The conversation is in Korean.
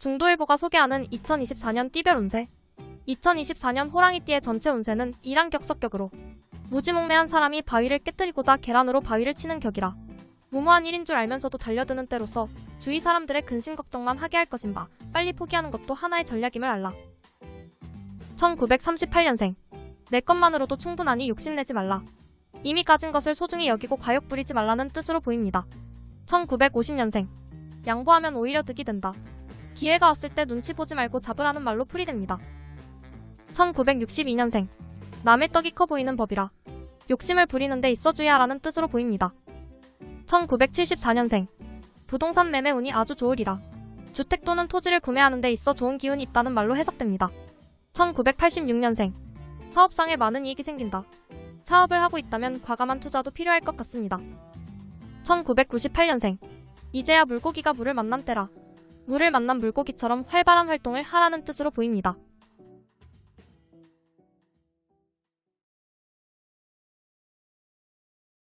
중도일보가 소개하는 2024년 띠별 운세. 2024년 호랑이띠의 전체 운세는 이란격석격으로 무지몽매한 사람이 바위를 깨뜨리고자 계란으로 바위를 치는 격이라 무모한 일인 줄 알면서도 달려드는 때로서 주위 사람들의 근심 걱정만 하게 할 것인 바 빨리 포기하는 것도 하나의 전략임을 알라. 1938년생 내 것만으로도 충분하니 욕심내지 말라. 이미 가진 것을 소중히 여기고 과욕 부리지 말라는 뜻으로 보입니다. 1950년생 양보하면 오히려 득이 된다. 기회가 왔을 때 눈치 보지 말고 잡으라는 말로 풀이됩니다. 1962년생 남의 떡이 커 보이는 법이라 욕심을 부리는 데 있어 주의하라는 뜻으로 보입니다. 1974년생 부동산 매매 운이 아주 좋으리라 주택 또는 토지를 구매하는 데 있어 좋은 기운이 있다는 말로 해석됩니다. 1986년생 사업상에 많은 이익이 생긴다. 사업을 하고 있다면 과감한 투자도 필요할 것 같습니다. 1998년생 이제야 물고기가 물을 만난 때라 물을 만난 물고기처럼 활발한 활동을 하라는 뜻으로 보입니다.